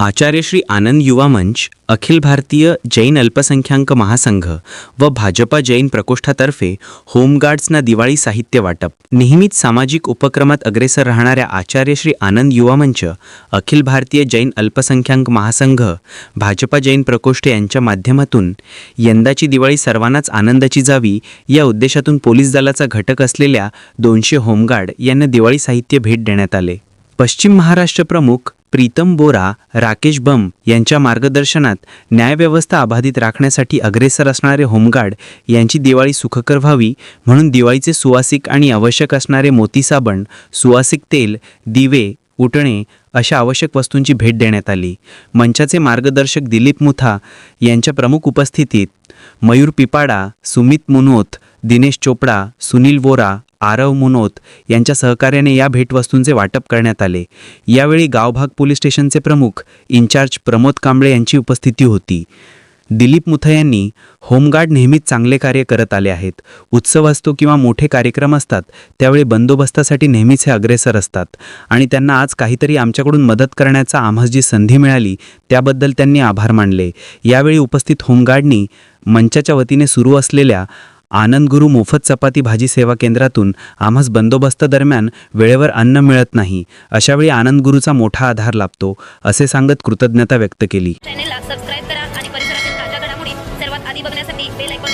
आचार्य श्री आनंद युवा मंच अखिल भारतीय जैन अल्पसंख्याक महासंघ व भाजपा जैन प्रकोष्ठातर्फे होमगार्ड्सना दिवाळी साहित्य वाटप. नेहमीच सामाजिक उपक्रमात अग्रेसर राहणाऱ्या आचार्य श्री आनंद युवा मंच अखिल भारतीय जैन अल्पसंख्याक महासंघ भाजपा जैन प्रकोष्ठ यांच्या माध्यमातून यंदाची दिवाळी सर्वांनाच आनंदाची जावी या उद्देशातून पोलीस दलाचा घटक असलेल्या दोनशे होमगार्ड यांना दिवाळी साहित्य भेट देण्यात आले. पश्चिम महाराष्ट्र प्रमुख प्रीतम बोरा राकेश बम यांच्या मार्गदर्शनात न्यायव्यवस्था अबाधित राखण्यासाठी अग्रेसर असणारे होमगार्ड यांची दिवाळी सुखकर व्हावी म्हणून दिवाळीचे सुवासिक आणि आवश्यक असणारे मोती साबण सुवासिक तेल दिवे उटणे अशा आवश्यक वस्तूंची भेट देण्यात आली. मंचाचे मार्गदर्शक दिलीप मुथा यांच्या प्रमुख उपस्थितीत मयूर पिपाडा सुमित मुनोत दिनेश चोपडा सुनील वोरा आरव मुनोत यांच्या सहकार्याने या भेटवस्तूंचे वाटप करण्यात आले. यावेळी गावभाग पोलीस स्टेशनचे प्रमुख इन्चार्ज प्रमोद कांबळे यांची उपस्थिती होती. दिलीप मुथा यांनी होमगार्ड नेहमीच चांगले कार्य करत आले आहेत. उत्सव असतो किंवा मोठे कार्यक्रम असतात त्यावेळी बंदोबस्तासाठी नेहमीच हे अग्रेसर असतात आणि त्यांना आज काहीतरी आमच्याकडून मदत करण्याचा आम्हास जी संधी मिळाली त्याबद्दल त्यांनी आभार मानले. यावेळी उपस्थित होमगार्डनी मंचाच्या वतीने सुरू असलेल्या आनंद गुरु मोफत चपाती भाजी सेवा केंद्रातून आम्हास बंदोबस्त दरम्यान वेळेवर अन्न मिळत नाही अशावेळी आनंद गुरुचा मोठा आधार लाभतो असे सांगत कृतज्ञता व्यक्त केली. चॅनेलला सबस्क्राईब करा आणि परिसरातील ताज्या घडामोडी सर्वात आधी बघण्यासाठी बेल आयकॉन